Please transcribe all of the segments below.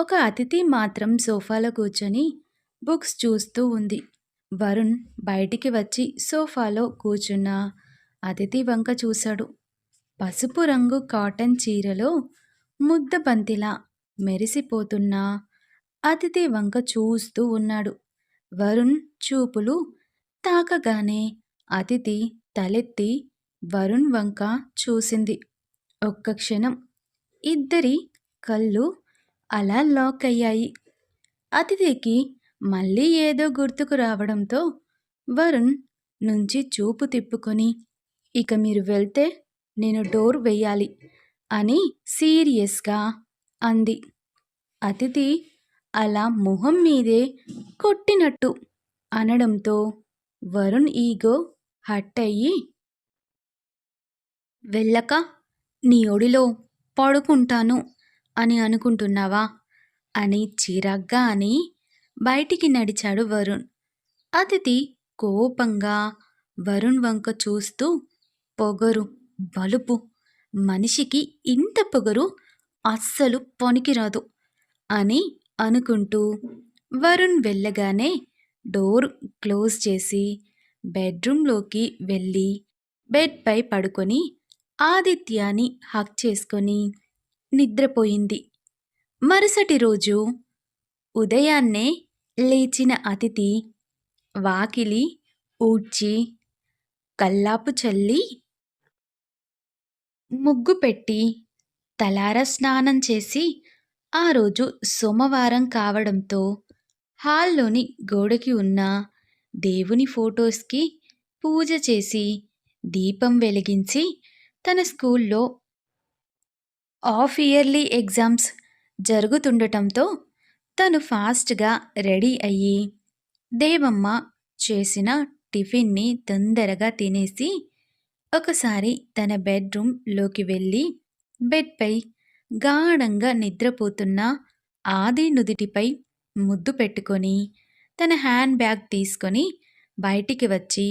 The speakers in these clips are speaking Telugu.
ఒక అతిథి మాత్రం సోఫాలో కూర్చొని బుక్స్ చూస్తూ ఉంది. వరుణ్ బయటికి వచ్చి సోఫాలో కూర్చున్న అతిథి వంక చూశాడు. పసుపు రంగు కాటన్ చీరలో ముద్దబంతిలా మెరిసిపోతున్న అతిథి వంక చూస్తూ ఉన్నాడు. వరుణ్ చూపులు తాకగానే అతిథి తలెత్తి వరుణ్ వంక చూసింది. ఒక్క క్షణం ఇద్దరి కళ్ళు అలా లాక్ అయ్యాయి. అతిథికి మళ్ళీ ఏదో గుర్తుకు రావడంతో వరుణ్ నుంచి చూపు తిప్పుకొని ఇక మీరు వెళ్తే నేను డోర్ వెయ్యాలి అని సీరియస్గా అంది. అతిథి అలా మొహం మీదే కొట్టినట్టు అనడంతో వరుణ్ ఈగో హర్ట్ అయ్యి వెళ్ళక నీ ఒడిలో పడుకుంటాను అని అనుకుంటున్నావా అని చిరాగ్గా అని బయటికి నడిచాడు వరుణ్. అతిథి కోపంగా వరుణ్ వంక చూస్తూ పొగరు బలుపు మనిషికి ఇంత పొగరు అస్సలు పనికిరాదు అని అనుకుంటూ వరుణ్ వెళ్ళగానే డోర్ క్లోజ్ చేసి బెడ్రూమ్లోకి వెళ్ళి బెడ్పై పడుకొని ఆదిత్యాని హక్ చేసుకొని నిద్రపోయింది. మరుసటి రోజు ఉదయాన్నే లేచిన అతిథి వాకిలి ఊడ్చి కల్లాపు చల్లి ముగ్గు పెట్టి తలారా స్నానం చేసి ఆ రోజు సోమవారం కావడంతో హాల్లోని గోడకి ఉన్న దేవుని ఫోటోస్కి పూజ చేసి దీపం వెలిగించి తన స్కూల్లో ఆఫ్ ఇయర్లీ ఎగ్జామ్స్ జరుగుతుండటంతో తను ఫాస్ట్గా రెడీ అయ్యి దేవమ్మ చేసిన టిఫిన్ని తొందరగా తినేసి ఒకసారి తన బెడ్రూమ్లోకి వెళ్ళి బెడ్పై గాఢంగా నిద్రపోతున్న ఆది నుదిటిపై ముద్దు పెట్టుకొని తన హ్యాండ్ బ్యాగ్ తీసుకొని బయటికి వచ్చి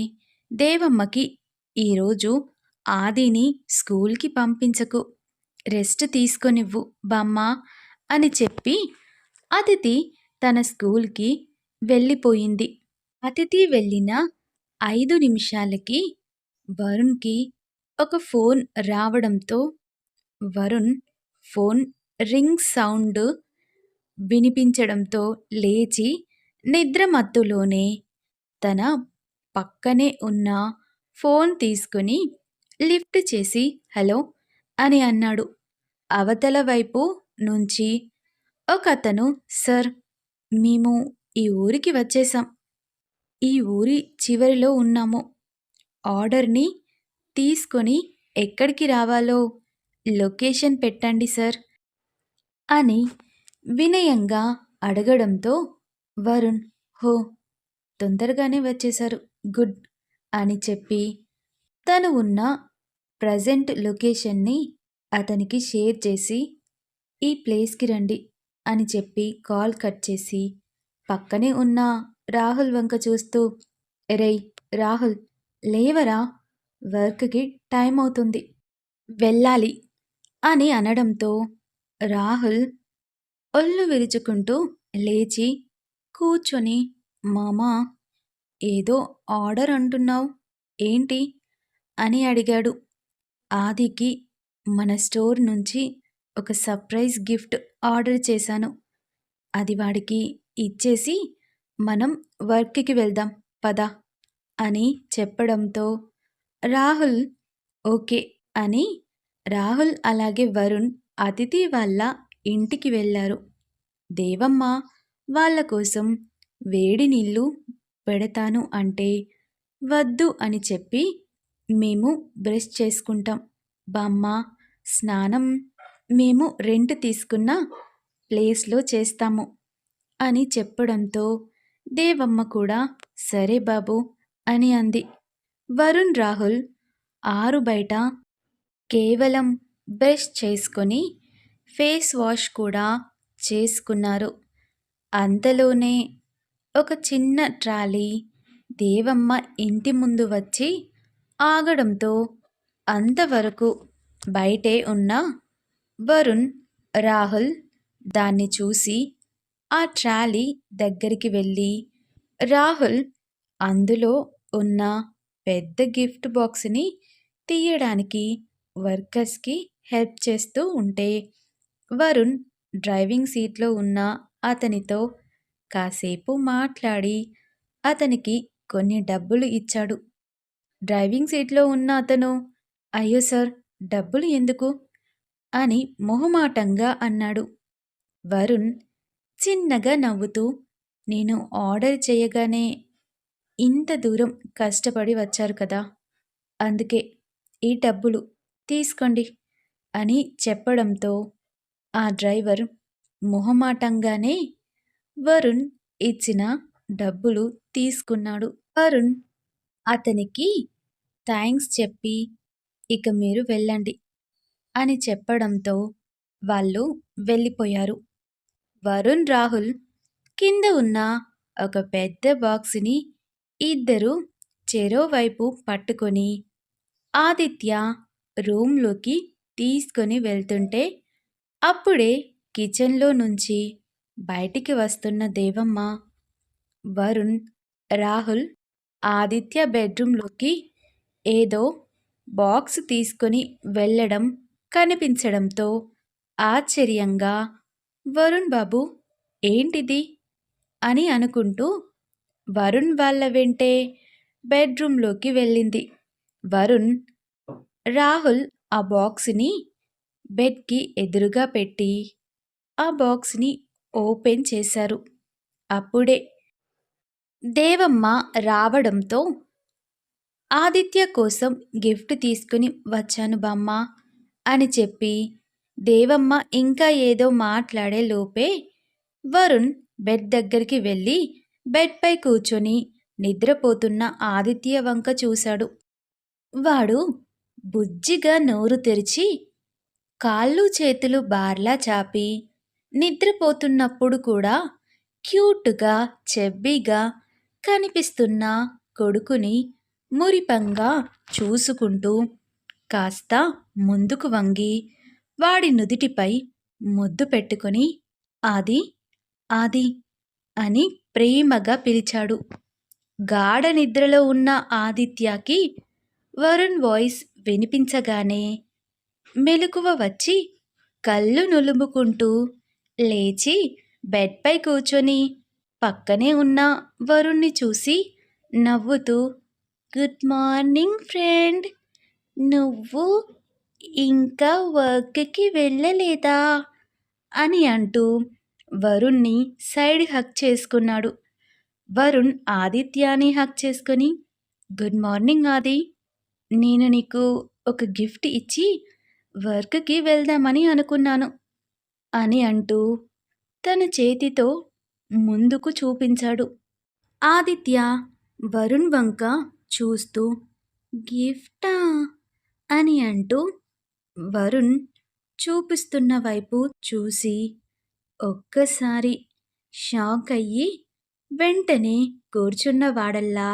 దేవమ్మకి ఈరోజు ఆదిని స్కూల్కి పంపించకు. రెస్ట్ తీసుకొనివ్వు బామ్మా అని చెప్పి అతిథి తన స్కూల్కి వెళ్ళిపోయింది. అతిథి వెళ్ళిన ఐదు నిమిషాలకి వరుణ్కి ఒక ఫోన్ రావడంతో వరుణ్ ఫోన్ రింగ్ సౌండ్ వినిపించడంతో లేచి నిద్రమత్తులోనే తన పక్కనే ఉన్న ఫోన్ తీసుకుని లిఫ్ట్ చేసి హలో అని అన్నాడు. అవతల వైపు నుంచి ఒకతను సార్ మేము ఈ ఊరికి వచ్చేసాం ఈ ఊరి చివరిలో ఉన్నాము. ఆర్డర్ని తీసుకొని ఎక్కడికి రావాలో లొకేషన్ పెట్టండి సార్ అని వినయంగా అడగడంతో వరుణ్ హో తొందరగానే వచ్చేశారు. గుడ్ అని చెప్పి తను ఉన్న ప్రజెంట్ లొకేషన్ని అతనికి షేర్ చేసి ఈ ప్లేస్కి రండి అని చెప్పి కాల్ కట్ చేసి పక్కనే ఉన్న రాహుల్ వంక చూస్తూ రే రాహుల్ లేవరా? వర్క్కి టైం అవుతుంది. వెళ్ళాలి అని అనడంతో రాహుల్ ఒళ్ళు విరుచుకుంటూ లేచి కూర్చొని మామా ఏదో ఆర్డర్ అంటున్నావు ఏంటి? అని అడిగాడు. ఆదికి మన స్టోర్ నుంచి ఒక సర్ప్రైజ్ గిఫ్ట్ ఆర్డర్ చేశాను. అది వాడికి ఇచ్చేసి మనం వర్క్కి వెళ్దాం పద అని చెప్పడంతో రాహుల్ ఓకే అని రాహుల్ అలాగే వరుణ్ అతిథి వాళ్ళ ఇంటికి వెళ్ళారు. దేవమ్మ వాళ్ళ కోసం వేడి నీళ్ళు పెడతాను అంటే వద్దు అని చెప్పి మేము బ్రష్ చేసుకుంటాం. బామ్మ స్నానం మేము రెంట్ తీసుకున్న ప్లేస్లో చేస్తాము అని చెప్పడంతో దేవమ్మ కూడా సరే బాబు అని అంది. వరుణ్ రాహుల్ ఆరు బయట కేవలం బ్రష్ చేసుకొని ఫేస్ వాష్ కూడా చేసుకున్నారు. అంతలోనే ఒక చిన్న ట్రాలీ దేవమ్మ ఇంటి ముందు వచ్చి ఆగడంతో అంతవరకు బయటే ఉన్న వరుణ్ రాహుల్ దాన్ని చూసి ఆ ట్రాలీ దగ్గరికి వెళ్ళి రాహుల్ అందులో ఉన్న పెద్ద గిఫ్ట్ బాక్స్ని తీయడానికి వర్కర్స్కి హెల్ప్ చేస్తూ ఉంటే వరుణ్ డ్రైవింగ్ సీట్లో ఉన్న అతనితో కాసేపు మాట్లాడి అతనికి కొన్ని డబ్బులు ఇచ్చాడు. డ్రైవింగ్ సీట్లో ఉన్న అతను అయ్యో సార్ డబ్బులు ఎందుకు? అని మొహమాటంగా అన్నాడు. వరుణ్ చిన్నగా నవ్వుతూ నేను ఆర్డర్ చేయగానే ఇంత దూరం కష్టపడి వచ్చారు కదా అందుకే ఈ డబ్బులు తీసుకోండి అని చెప్పడంతో ఆ డ్రైవర్ మొహమాటంగానే వరుణ్ ఇచ్చిన డబ్బులు తీసుకున్నాడు. వరుణ్ అతనికి థ్యాంక్స్ చెప్పి ఇక మీరు వెళ్ళండి అని చెప్పడంతో వాళ్ళు వెళ్ళిపోయారు. వరుణ్ రాహుల్ కింద ఉన్న ఒక పెద్ద బాక్స్ని ఇద్దరు చెరోవైపు పట్టుకొని ఆదిత్య రూమ్లోకి తీసుకొని వెళ్తుంటే అప్పుడే కిచెన్లో నుంచి బయటికి వస్తున్న దేవమ్మ వరుణ్ రాహుల్ ఆదిత్య బెడ్రూమ్లోకి ఏదో బాక్స్ తీసుకొని వెళ్ళడం కనిపించడంతో ఆశ్చర్యంగా వరుణ్ బాబు ఏంటిది? అని అనుకుంటూ వరుణ్ వాళ్ళ వెంటే బెడ్రూమ్లోకి వెళ్ళింది. వరుణ్ రాహుల్ ఆ బాక్స్ని బెడ్కి ఎదురుగా పెట్టి ఆ బాక్స్ని ఓపెన్ చేశారు. అప్పుడే దేవమ్మ రావడంతో ఆదిత్య కోసం గిఫ్ట్ తీసుకుని వచ్చాను బామ్మ అని చెప్పి దేవమ్మ ఇంకా ఏదో మాట్లాడే లోపే వరుణ్ బెడ్ దగ్గరికి వెళ్ళి బెడ్పై కూర్చొని నిద్రపోతున్న ఆదిత్య వంక చూశాడు. వాడు బుజ్జిగా నోరు తెరిచి కాళ్ళు చేతులు బార్లా చాపి నిద్రపోతున్నప్పుడు కూడా క్యూట్గా చెబ్బీగా కనిపిస్తున్న కొడుకుని మురిపంగా చూసుకుంటూ కాస్త ముందుకు వంగి వాడి నుదిటిపై ముద్దు పెట్టుకొని ఆది ఆది అని ప్రేమగా పిలిచాడు. గాఢ నిద్రలో ఉన్న ఆదిత్యకి వరుణ్ వాయిస్ వినిపించగానే మెలకువ వచ్చి కళ్ళు నులుముకుంటూ లేచి బెడ్పై కూర్చొని పక్కనే ఉన్న వరుణ్ణి చూసి నవ్వుతూ గుడ్ మార్నింగ్ ఫ్రెండ్. నువ్వు ఇంకా వర్క్కి వెళ్ళలేదా? అని అంటూ వరుణ్ణి సైడ్ హక్ చేసుకున్నాడు. వరుణ్ ఆదిత్యాని హక్ చేసుకొని గుడ్ మార్నింగ్ ఆది. నేను నీకు ఒక గిఫ్ట్ ఇచ్చి వర్క్కి వెళ్దామని అనుకున్నాను అని అంటూ తన చేతితో ముందుకు చూపించాడు. ఆదిత్య వరుణ్ వంక చూస్తూ గిఫ్టా? అని అంటూ వరుణ్ చూపిస్తున్న వైపు చూసి ఒక్కసారి షాక్ అయ్యి వెంటనే కూర్చున్నవాడల్లా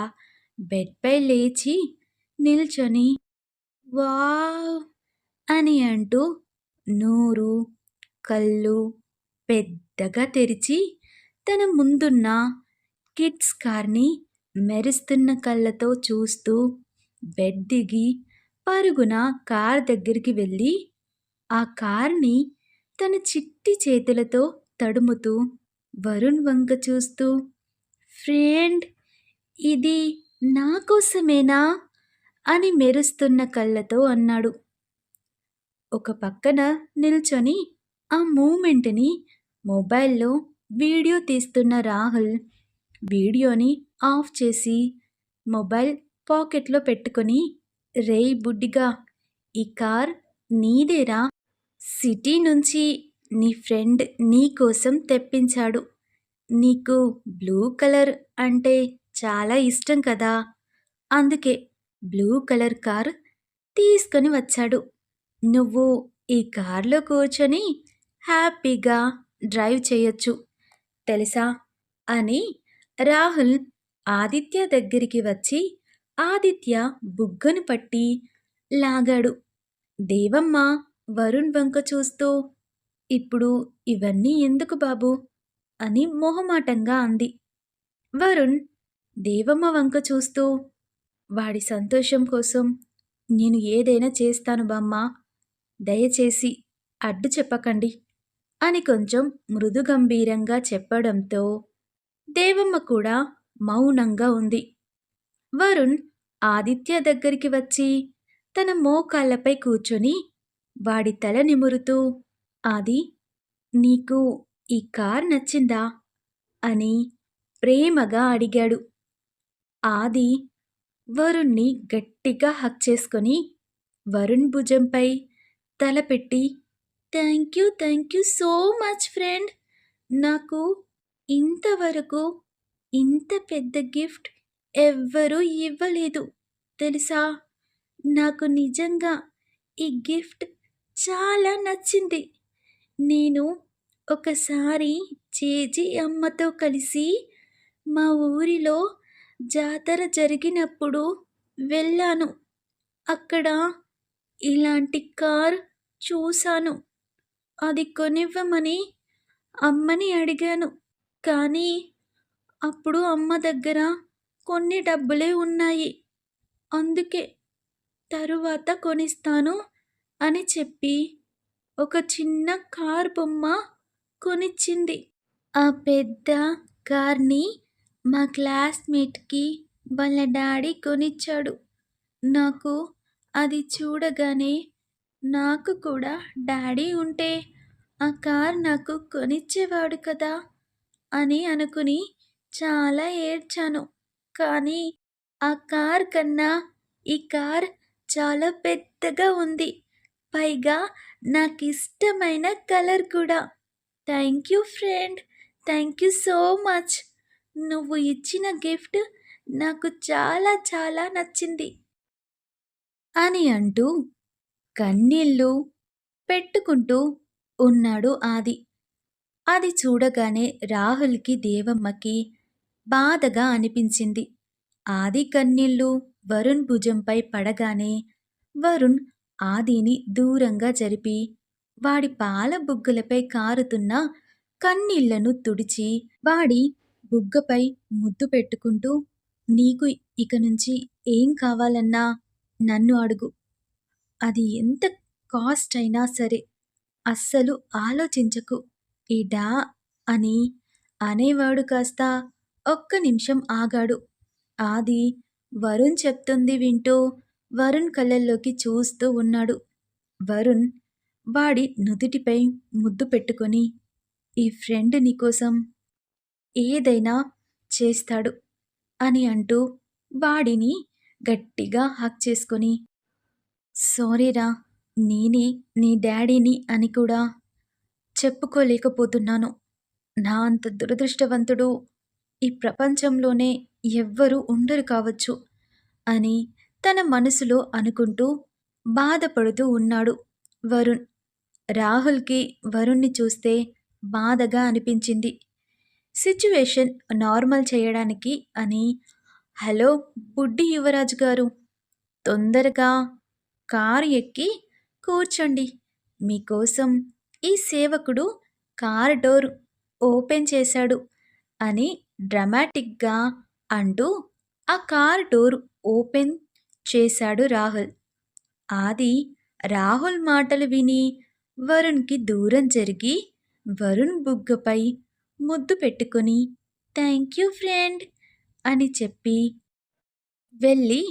బెడ్పై లేచి నిల్చొని వావ్! అని అంటూ నోరు కళ్ళు పెద్దగా తెరిచి తన ముందున్న కిడ్స్ కార్ని మెరుస్తున్న కళ్ళతో చూస్తూ బెడ్ దిగి పరుగున కార్ దగ్గరికి వెళ్ళి ఆ కార్ని తన చిట్టి చేతులతో తడుముతూ వరుణ్ వంక చూస్తూ ఫ్రెండ్ ఇది నా కోసమేనా? అని మెరుస్తున్న కళ్ళతో అన్నాడు. ఒక పక్కన నిల్చొని ఆ మూమెంట్ని మొబైల్లో వీడియో తీస్తున్న రాహుల్ వీడియోని ఆఫ్ చేసి మొబైల్ పాకెట్లో పెట్టుకొని రేయ్ బుడ్డిగా ఈ కార్ నీదేరా? సిటీ నుంచి నీ ఫ్రెండ్ నీ కోసం తెప్పించాడు. నీకు బ్లూ కలర్ అంటే చాలా ఇష్టం కదా? అందుకే బ్లూ కలర్ కార్ తీసుకొని వచ్చాడు. నువ్వు ఈ కార్లో కూర్చొని హ్యాపీగా డ్రైవ్ చేయొచ్చు. తెలుసా? అని రాహుల్ ఆదిత్య దగ్గరికి వచ్చి ఆదిత్య బుగ్గను పట్టి లాగాడు. దేవమ్మ వరుణ్ వంక చూస్తూ ఇప్పుడు ఇవన్నీ ఎందుకు బాబు? అని మొహమాటంగా అంది. వరుణ్ దేవమ్మ వంక చూస్తూ వాడి సంతోషం కోసం నేను ఏదైనా చేస్తాను బామ్మ. దయచేసి అడ్డు చెప్పకండి. అని కొంచెం మృదుగంభీరంగా చెప్పడంతో దేవమ్మ కూడా మౌనంగా ఉంది. వరుణ్ ఆదిత్య దగ్గరికి వచ్చి తన మోకాళ్ళపై కూర్చొని వాడి తల నిమురుతూ ఆది నీకు ఈ కార్ నచ్చిందా? అని ప్రేమగా అడిగాడు. ఆది వరుణ్ణి గట్టిగా హక్ చేసుకొని వరుణ్ భుజంపై తలపెట్టి thank you thank you so much friend నాకు ఇంతవరకు ఇంత పెద్ద గిఫ్ట్ ఎవ్వరూ ఇవ్వలేదు. తెలుసా? నాకు నిజంగా ఈ గిఫ్ట్ చాలా నచ్చింది. నేను ఒకసారి జేజీ అమ్మతో కలిసి మా ఊరిలో జాతర జరిగినప్పుడు వెళ్ళాను. అక్కడ ఇలాంటి కార్ చూశాను. అది కొనివ్వమని అమ్మని అడిగాను. కానీ అప్పుడు అమ్మ దగ్గర కొన్ని డబ్బులే ఉన్నాయి. అందుకే తరువాత కొనిస్తాను అని చెప్పి ఒక చిన్న కార్ బొమ్మ కొనిచ్చింది. ఆ పెద్ద కార్ని మా క్లాస్మేట్కి వాళ్ళ డాడీ కొనిచ్చాడు. నాకు అది చూడగానే నాకు కూడా డాడీ ఉంటే ఆ కార్ నాకు కొనిచ్చేవాడు కదా అని అనుకుని చాలా ఏడ్చాను. కానీ ఆ కార్ కన్నా ఈ కార్ చాలా పెద్దగా ఉంది. పైగా నాకు ఇష్టమైన కలర్ కూడా. Thank you friend. Thank you so much. నువ్వు ఇచ్చిన గిఫ్ట్ నాకు చాలా చాలా నచ్చింది. అని అంటూ కన్నీళ్ళు పెట్టుకుంటూ ఉన్నాడు ఆది. అది చూడగానే రాహుల్కి దేవమ్మకి బాధగా అనిపించింది. ఆది కన్నీళ్ళు వరుణ్ భుజంపై పడగానే వరుణ్ ఆదిని దూరంగా జరిపి వాడి పాల బుగ్గలపై కారుతున్న కన్నీళ్ళను తుడిచి వాడి బుగ్గపై ముద్దు పెట్టుకుంటూ నీకు ఇక నుంచి ఏం కావాలన్నా నన్ను అడుగు. అది ఎంత కాస్ట్ అయినా సరే అస్సలు ఆలోచించకు. ఈ డా అని అనేవాడు కాస్త ఒక్క నిమిషం ఆగాడు. ఆది వరుణ్ చెప్తుంది వింటూ వరుణ్ కళ్ళల్లోకి చూస్తూ ఉన్నాడు. వరుణ్ వాడి నుదుటిపై ముద్దు పెట్టుకొని ఈ ఫ్రెండ్ నీకోసం ఏదైనా చేస్తాడు అని అంటూ వాడిని గట్టిగా హక్ చేసుకొని సారీరా నేనే నీ డాడీని అని కూడా చెప్పుకోలేకపోతున్నాను. నా అంత దురదృష్టవంతుడు ఈ ప్రపంచంలోనే ఎవ్వరూ ఉండరు కావచ్చు అని తన మనసులో అనుకుంటూ బాధపడుతూ ఉన్నాడు వరుణ్. రాహుల్కి వరుణ్ణి చూస్తే బాధగా అనిపించింది. సిచ్యువేషన్ నార్మల్ చేయడానికి అని హలో బుడ్డి యువరాజు గారు తొందరగా కారు ఎక్కి కూర్చోండి. మీకోసం ఈ సేవకుడు కార్ డోర్ ఓపెన్ చేశాడు అని డ్రమాటిక్గా అంటూ ఆ కార్ డోర్ ఓపెన్ చేశాడు రాహుల్. ఆది రాహుల్ మాటలు విని వరుణ్కి దూరం జరిగి వరుణ్ బుగ్గపై ముద్దు పెట్టుకొని థ్యాంక్ యూ ఫ్రెండ్ అని చెప్పి వెళ్ళి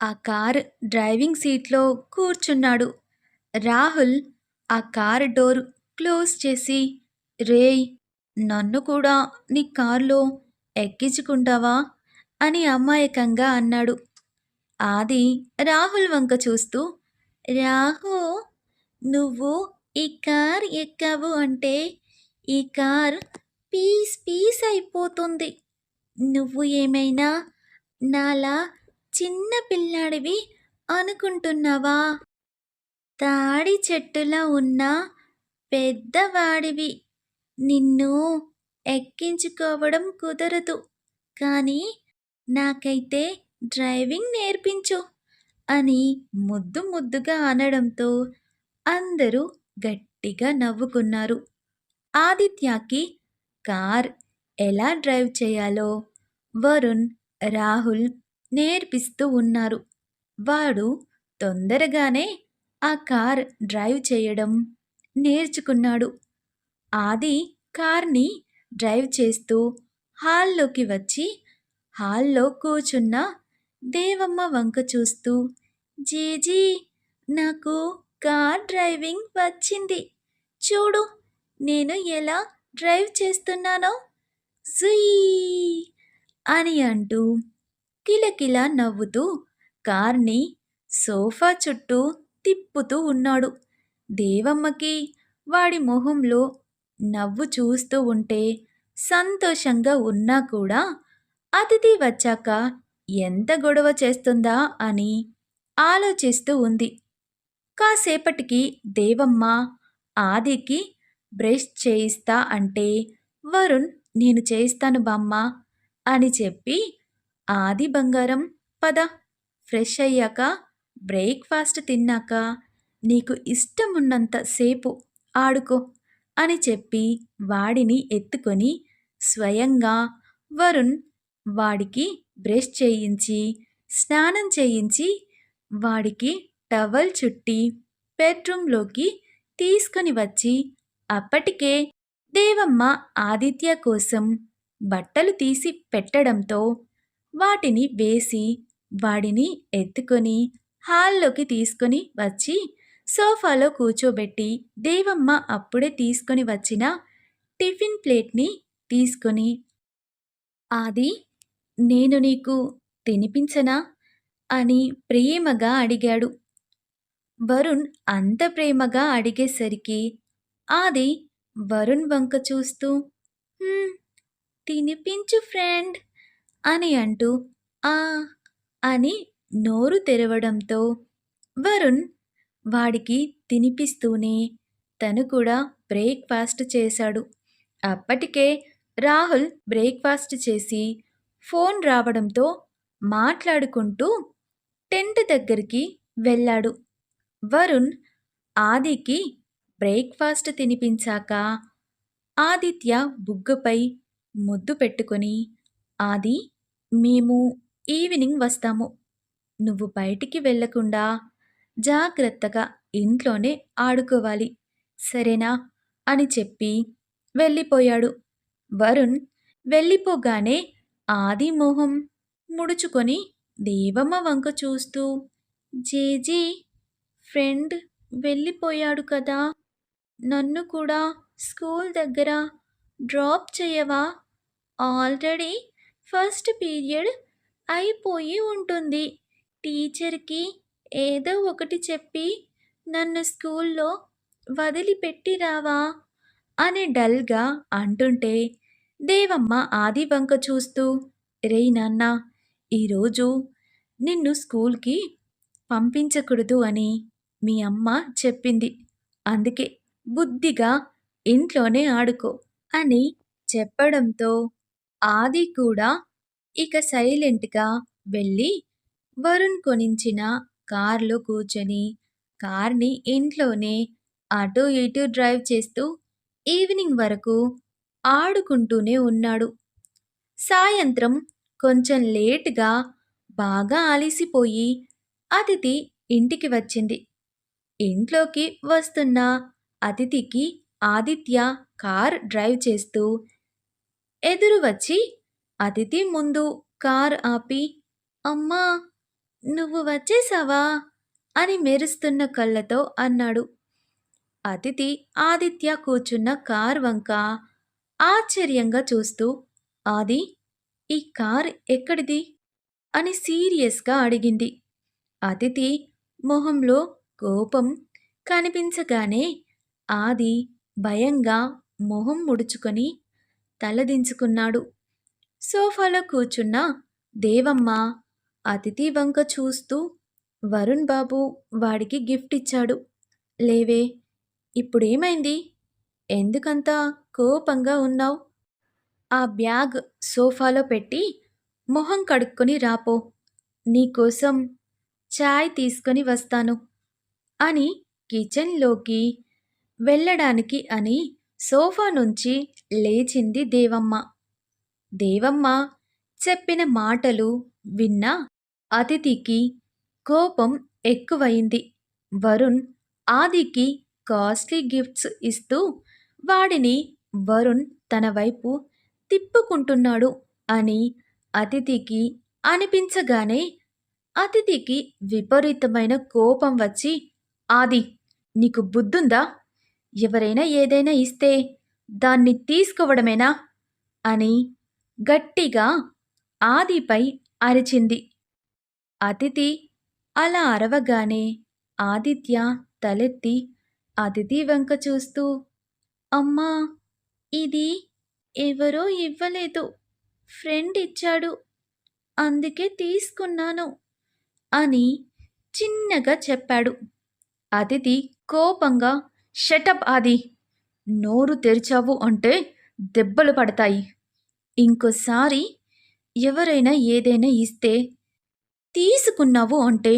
ఆ కార్ డ్రైవింగ్ సీట్లో కూర్చున్నాడు. రాహుల్ ఆ కార్ డోర్ క్లోజ్ చేసి రేయ్ నన్ను కూడా నీ కారులో ఎక్కించుకుంటావా? అని అమాయకంగా అన్నాడు. ఆది రాహుల్ వంక చూస్తూ రాహు నువ్వు ఈ కార్ ఎక్కావు అంటే ఈ కార్ పీస్ పీస్ అయిపోతుంది. నువ్వు ఏమైనా నాలా చిన్న పిల్లాడివి అనుకుంటున్నావా? తాడి చెట్టులా ఉన్న పెద్దవాడివి. నిన్ను ఎక్కించుకోవడం కుదరదు. కానీ నాకైతే డ్రైవింగ్ నేర్పించు అని ముద్దు ముద్దుగా అనడంతో అందరూ గట్టిగా నవ్వుకున్నారు. ఆదిత్యకి కార్ ఎలా డ్రైవ్ చేయాలో వరుణ్ రాహుల్ నేర్పిస్తూ ఉన్నారు. వాడు తొందరగానే ఆ కార్ డ్రైవ్ చేయడం నేర్చుకున్నాడు. ఆది కార్ని డ్రైవ్ చేస్తూ హాల్లోకి వచ్చి హాల్లో కూర్చున్న దేవమ్మ వంక చూస్తూ జీజీ నాకు కార్ డ్రైవింగ్ వచ్చింది. చూడు నేను ఎలా డ్రైవ్ చేస్తున్నానో. సుయీ అని అంటూ కిలకిలా నవ్వుతూ కార్ని సోఫా చుట్టూ తిప్పుతూ ఉన్నాడు. దేవమ్మకి వాడి మొహంలో నవ్వు చూస్తూ ఉంటే సంతోషంగా ఉన్నా కూడా అతిథి వచ్చాక ఎంత గొడవ చేస్తుందా? అని ఆలోచిస్తూ ఉంది. కాసేపటికి దేవమ్మ ఆదికి బ్రష్ చేయిస్తా అంటే వరుణ్ నేను చేయిస్తాను బామ్మ అని చెప్పి ఆది బంగారం పద. ఫ్రెష్ అయ్యాక బ్రేక్ఫాస్ట్ తిన్నాక నీకు ఇష్టమున్నంత సేపు ఆడుకో అని చెప్పి వాడిని ఎత్తుకొని స్వయంగా వరుణ్ వాడికి బ్రష్ చేయించి స్నానం చేయించి వాడికి టవల్ చుట్టి బెడ్రూమ్లోకి తీసుకొని వచ్చి అప్పటికే దేవమ్మ ఆదిత్య కోసం బట్టలు తీసి పెట్టడంతో వాటిని వేసి వాడిని ఎత్తుకొని హాల్లోకి తీసుకొని వచ్చి సోఫాలో కూర్చోబెట్టి దేవమ్మ అప్పుడే తీసుకొని వచ్చిన టిఫిన్ ప్లేట్ని తీసుకొని ఆది నేను నీకు తినిపించనా? అని ప్రేమగా అడిగాడు. వరుణ్ అంత ప్రేమగా అడిగేసరికి ఆది వరుణ్ వంక చూస్తూ తినిపించు ఫ్రెండ్ అని అంటూ ఆ అని నోరు తెరవడంతో వరుణ్ వాడికి తినిపిస్తూనే తను కూడా బ్రేక్ఫాస్ట్ చేశాడు. అప్పటికే రాహుల్ బ్రేక్ఫాస్ట్ చేసి ఫోన్ రావడంతో మాట్లాడుకుంటూ టెంట్ దగ్గరికి వెళ్ళాడు. వరుణ్ ఆదికి బ్రేక్ఫాస్ట్ తినిపించాక ఆదిత్య బుగ్గపై ముద్దు పెట్టుకొని ఆది మేము ఈవినింగ్ వస్తాము. నువ్వు బయటికి వెళ్ళకుండా జాగ్రత్తగా ఇంట్లోనే ఆడుకోవాలి. సరేనా? అని చెప్పి వెళ్ళిపోయాడు. వరుణ్ వెళ్ళిపోగానే ఆది మొహం ముడుచుకొని దేవమ్మ వంక చూస్తూ జేజీ ఫ్రెండ్ వెళ్ళిపోయాడు కదా. నన్ను కూడా స్కూల్ దగ్గర డ్రాప్ చేయవా? ఆల్రెడీ ఫస్ట్ పీరియడ్ అయిపోయి ఉంటుంది. టీచర్కి ఏదో ఒకటి చెప్పి నన్ను స్కూల్లో వదిలిపెట్టి రావా? అని డల్గా అంటుంటే దేవమ్మ ఆది వంక చూస్తూ రే నాన్న ఈరోజు నిన్ను స్కూల్కి పంపించకూడదు అని మీ అమ్మ చెప్పింది. అందుకే బుద్ధిగా ఇంట్లోనే ఆడుకో అని చెప్పడంతో ఆది కూడా ఇక సైలెంట్గా వెళ్ళి వరుణ్ కొనించిన కార్లో కూర్చొని కార్ని ఇంట్లోనే అటు ఇటు డ్రైవ్ చేస్తూ ఈవినింగ్ వరకు ఆడుకుంటూనే ఉన్నాడు. సాయంత్రం కొంచెం లేటుగా బాగా అలిసిపోయి అతిథి ఇంటికి వచ్చింది. ఇంట్లోకి వస్తున్న అతిథికి ఆదిత్య కార్ డ్రైవ్ చేస్తూ ఎదురు వచ్చి అతిథి ముందు కార్ ఆపి అమ్మా నువ్వు వచ్చేసావా? అని మెరుస్తున్న కళ్ళతో అన్నాడు. అతిథి ఆదిత్య కూర్చున్న కార్ వంక ఆశ్చర్యంగా చూస్తూ ఆది ఈ కార్ ఎక్కడిది? అని సీరియస్గా అడిగింది. అతిథి మొహంలో కోపం కనిపించగానే ఆది భయంగా మొహం ముడుచుకొని తలదించుకున్నాడు. సోఫాలో కూర్చున్న దేవమ్మ అతిథి వంక చూస్తూ వరుణ్ బాబు వాడికి గిఫ్ట్ ఇచ్చాడు. లేవే ఇప్పుడేమైంది? ఎందుకంత కోపంగా ఉన్నావు? ఆ బ్యాగ్ సోఫాలో పెట్టి మొహం కడుక్కొని రాపో. నీకోసం చాయ్ తీసుకొని వస్తాను అని కిచెన్లోకి వెళ్ళడానికి అని సోఫా నుంచి లేచింది దేవమ్మ. దేవమ్మ చెప్పిన మాటలు విన్న అతిథికి కోపం ఎక్కువైంది. వరుణ్ ఆదికి కాస్ట్లీ గిఫ్ట్స్ ఇస్తూ వాడిని వరుణ్ తన వైపు తిప్పుకుంటున్నాడు అని అతిథికి అనిపించగానే అతిథికి విపరీతమైన కోపం వచ్చి ఆది నీకు బుద్ధుందా? ఎవరైనా ఏదైనా ఇస్తే దాన్ని తీసుకోవడమేనా? అని గట్టిగా ఆదిపై అరిచింది. అతిథి అలా అరవగానే ఆదిత్య తలెత్తి అతిథి వెంక చూస్తూ అమ్మా ఇది ఎవరో ఇవ్వలేదు. ఫ్రెండ్ ఇచ్చాడు. అందుకే తీసుకున్నాను అని చిన్నగా చెప్పాడు. అతిథి కోపంగా షటప్ ఆది. నోరు తెరిచావు అంటే దెబ్బలు పడతాయి. ఇంకోసారి ఎవరైనా ఏదైనా ఇస్తే తీసుకున్నావు అంటే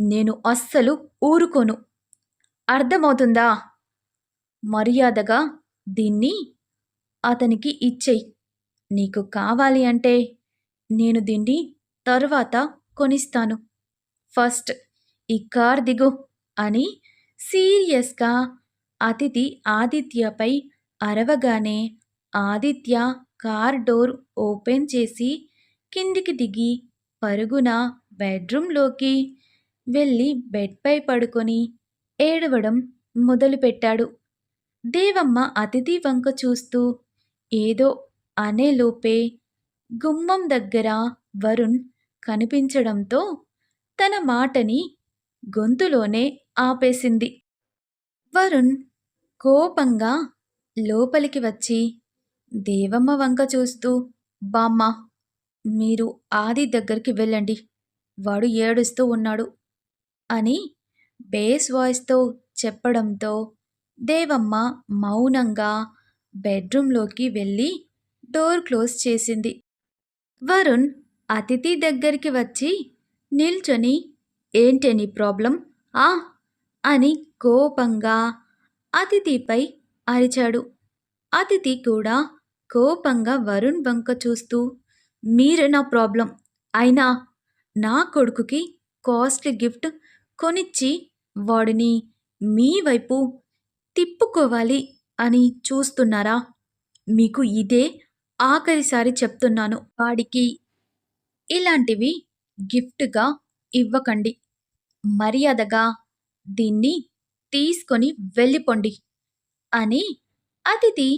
నేను అస్సలు ఊరుకోను. అర్థమవుతుందా? మర్యాదగా దీన్ని అతనికి ఇచ్చేయి. నీకు కావాలి అంటే నేను దీన్ని తర్వాత కొనిస్తాను. ఫస్ట్ ఈ కార్ దిగు అని సీరియస్గా అతిథి ఆదిత్యపై అరవగానే ఆదిత్య కార్ డోర్ ఓపెన్ చేసి కిందికి దిగి పరుగున బెడ్రూమ్లోకి వెళ్ళి బెడ్పై పడుకొని ఏడవడం మొదలుపెట్టాడు. దేవమ్మ అతిథి వంక చూస్తూ ఏదో అనేలోపే గుమ్మం దగ్గర వరుణ్ కనిపించడంతో తన మాటని గొంతులోనే ఆపేసింది. వరుణ్ కోపంగా లోపలికి వచ్చి దేవమ్మ వంక చూస్తూ బామ్మ మీరు ఆది దగ్గరికి వెళ్ళండి. వాడు ఏడుస్తూ ఉన్నాడు అని బేస్ వాయిస్తో చెప్పడంతో దేవమ్మ మౌనంగా బెడ్రూమ్లోకి వెళ్ళి డోర్ క్లోజ్ చేసింది. వరుణ్ అతిథి దగ్గరికి వచ్చి నిల్చొని ఏంటే నీ ప్రాబ్లం? ఆ? అని కోపంగా అతిథిపై అరిచాడు. అతిథి కూడా కోపంగా వరుణ్ వంక చూస్తూ మీరే నా ప్రాబ్లం. అయినా నా కొడుకుకి కాస్ట్లీ గిఫ్ట్ కొనిచ్చి వాడిని మీ వైపు తిప్పుకోవాలి అని చూస్తున్నారా? మీకు ఇదే ఆఖరిసారి చెప్తున్నాను. వాడికి ఇలాంటివి గిఫ్ట్గా ఇవ్వకండి. మర్యాదగా దీన్ని తీసుకొని వెళ్ళిపోండి అని అతిథి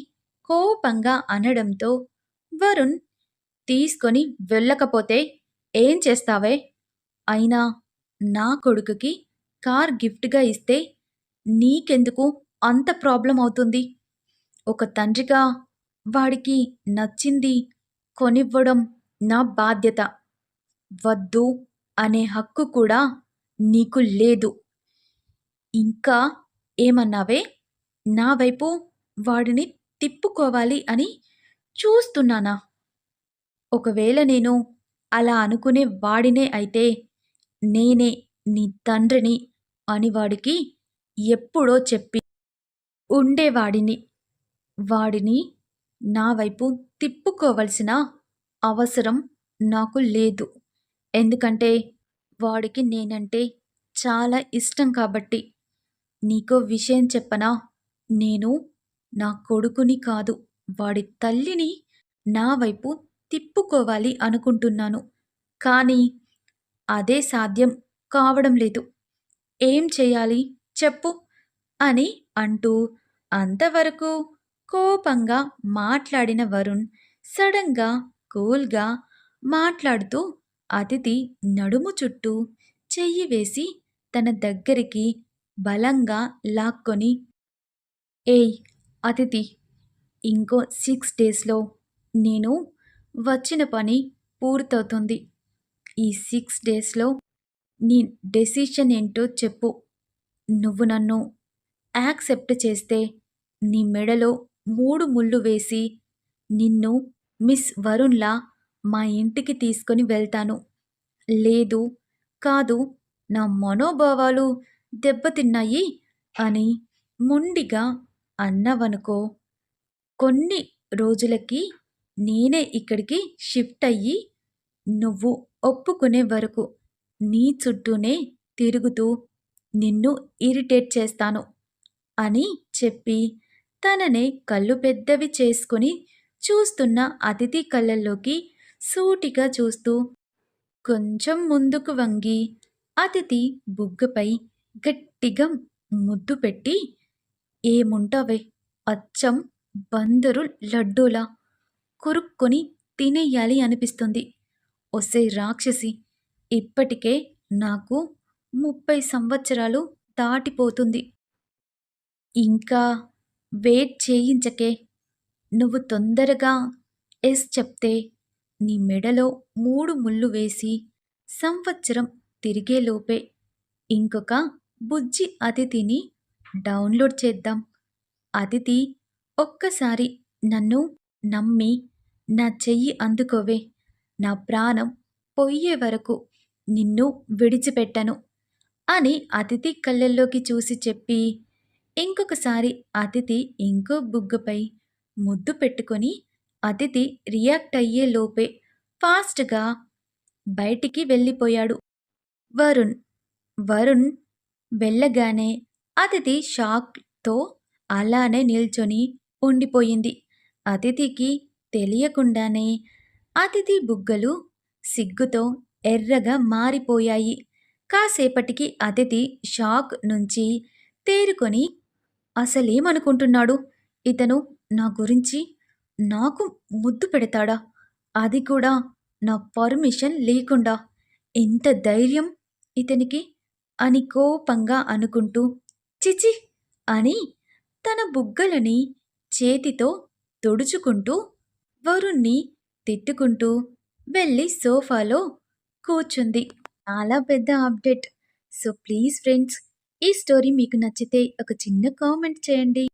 కోపంగా అనడంతో వరుణ్ తీసుకొని వెళ్ళకపోతే ఏం చేస్తావే? అయినా నా కొడుకుకి కార్ గిఫ్ట్గా ఇస్తే నీకెందుకు అంత ప్రాబ్లం అవుతుంది? ఒక తండ్రిగా వాడికి నచ్చింది కొనివ్వడం నా బాధ్యత. వద్దు అనే హక్కు కూడా నీకు లేదు. ఇంకా ఏమన్నావే? నా వైపు వాడిని తిప్పుకోవాలి అని చూస్తున్నానా? ఒకవేళ నేను అలా అనుకునే వాడినే అయితే నేనే నీ తండ్రిని అని వాడికి ఎప్పుడో చెప్పి ఉండేవాడిని. వాడిని నా వైపు తిప్పుకోవలసిన అవసరం నాకు లేదు. ఎందుకంటే వాడికి నేనంటే చాలా ఇష్టం కాబట్టి నీకో విషయం చెప్పనా? నేను నా కొడుకుని కాదు వాడి తల్లిని నా వైపు తిప్పుకోవాలి అనుకుంటున్నాను. కానీ అదే సాధ్యం కావడం లేదు. ఏం చేయాలి? చెప్పు అని అంటూ అంతవరకు కోపంగా మాట్లాడిన వరుణ్ సడన్గా కూల్గా మాట్లాడుతూ అతిథి నడుము చుట్టూ చెయ్యి వేసి తన దగ్గరికి బలంగా లాక్కొని ఏయ్ అతిథి ఇంకో సిక్స్ డేస్లో నేను వచ్చిన పని పూర్తవుతుంది. ఈ సిక్స్ డేస్లో నీ డెసిషన్ ఏంటో చెప్పు. నువ్వు నన్ను యాక్సెప్ట్ చేస్తే నీ మెడలో మూడు ముళ్ళు వేసి నిన్ను మిస్ వరుణ్లా మా ఇంటికి తీసుకొని వెళ్తాను. లేదు కాదు నా మనోభావాలు దెబ్బతిన్నాయి అని మొండిగా అన్నావనుకో. కొన్ని రోజులకి నేనే ఇక్కడికి షిఫ్ట్ అయ్యి నువ్వు ఒప్పుకునే వరకు నీ చుట్టూనే తిరుగుతూ నిన్ను ఇరిటేట్ చేస్తాను అని చెప్పి తననే కళ్ళు పెద్దవి చేసుకుని చూస్తున్న అతిథి కళ్ళల్లోకి సూటిగా చూస్తూ కొంచెం ముందుకు వంగి అతిథి బుగ్గపై గట్టిగా ముద్దు పెట్టి ఏముంటావే? అచ్చం బందరు లడ్డూలా? కొరుక్కొని తినేయాలి అనిపిస్తుంది. ఒసే రాక్షసి ఇప్పటికే నాకు ముప్పై సంవత్సరాలు దాటిపోతుంది. ఇంకా వెయిట్ చేయించకే నువ్వు తొందరగా ఎస్ చెప్తే నీ మెడలో మూడు ముళ్ళు వేసి సంవత్సరం తిరిగేలోపే ఇంకొక బుజ్జి అతిథిని డౌన్లోడ్ చేద్దాం. అతిథి ఒక్కసారి నన్ను నమ్మి నా చెయ్యి అందుకోవే. నా ప్రాణం పొయ్యే వరకు నిన్ను విడిచిపెట్టను అని అతిథి కళ్ళల్లోకి చూసి చెప్పి ఇంకొకసారి అతిథి ఇంకో బుగ్గపై ముద్దు పెట్టుకొని అతిథి రియాక్ట్ అయ్యే లోపే ఫాస్ట్గా బయటికి వెళ్ళిపోయాడు. వరుణ్ వరుణ్ వెళ్ళగానే అతిథి షాక్తో అలానే నిల్చొని ఉండిపోయింది. అతిథికి తెలియకుండానే అతిథి బుగ్గలు సిగ్గుతో ఎర్రగా మారిపోయాయి. కాసేపటికి అతిథి షాక్ నుంచి తేరుకొని అసలేమనుకుంటున్నాడు? ఇతను నా గురించి నాకు ముద్దు పెడతాడా? అది కూడా నా పర్మిషన్ లేకుండా. ఎంత ధైర్యం ఇతనికి అని కోపంగా అనుకుంటూ చిచి అని తన బుగ్గలని చేతితో తుడుచుకుంటూ వరుణ్ణి తిట్టుకుంటూ వెళ్ళి సోఫాలో కూర్చుంది. చాలా పెద్ద అప్డేట్. సో ప్లీజ్ ఫ్రెండ్స్ ఈ స్టోరీ మీకు నచ్చితే ఒక చిన్న కామెంట్ చేయండి.